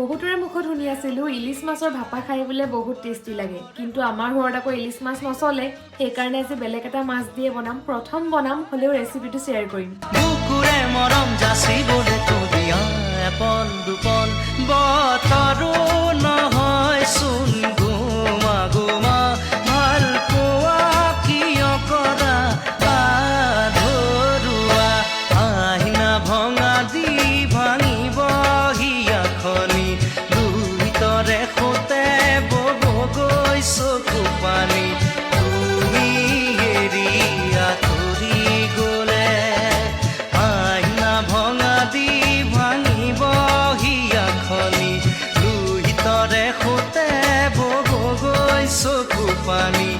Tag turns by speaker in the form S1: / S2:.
S1: বহুতৰে মুখত শুনি আছিলোঁ, ইলিছ মাছৰ ভাপা খাই বোলে বহুত টেষ্টি লাগে। কিন্তু আমাৰ ঘৰত আকৌ ইলিচ মাছ নচলে, সেইকাৰণে আজি বেলেগ এটা মাছ দিয়ে বনাম, প্ৰথম বনাম, হ'লেও ৰেচিপিটো শ্বেয়াৰ কৰিম।
S2: চোখ পানি তুমি গলে। আইনা ভঙা দি ভাঙি বহিয়া খনি লুহিতরে সুতে বগ পানী।